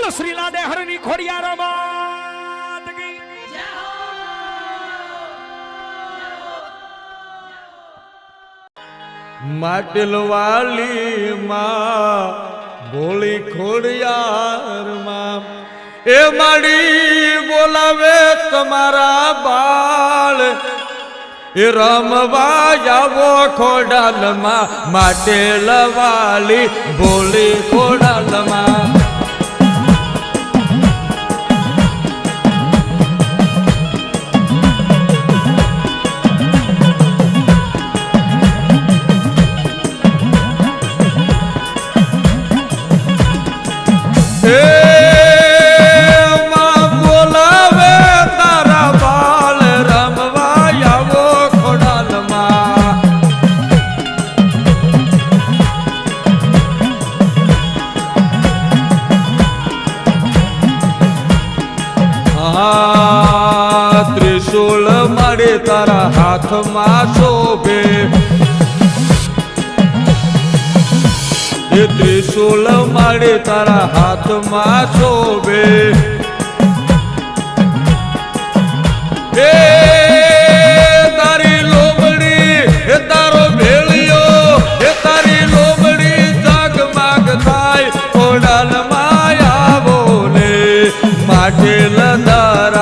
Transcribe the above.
બોલ શ્રી લાડે હરની ખોડિયાર માત કી. માટલ વાલી માં બોલી ખોડિયાર માં એ માડી બોલાવે તમારા બાળ. એ રમવા આવો ખોડાલમાં માટે વાલી ભોળી ખોડાલમાં આ ત્રિશુલ મળે તારા હાથમાં શોભે. એ ત્રિશુલ મળે તારા હાથમાં શોભે. ದಿಲದಾರ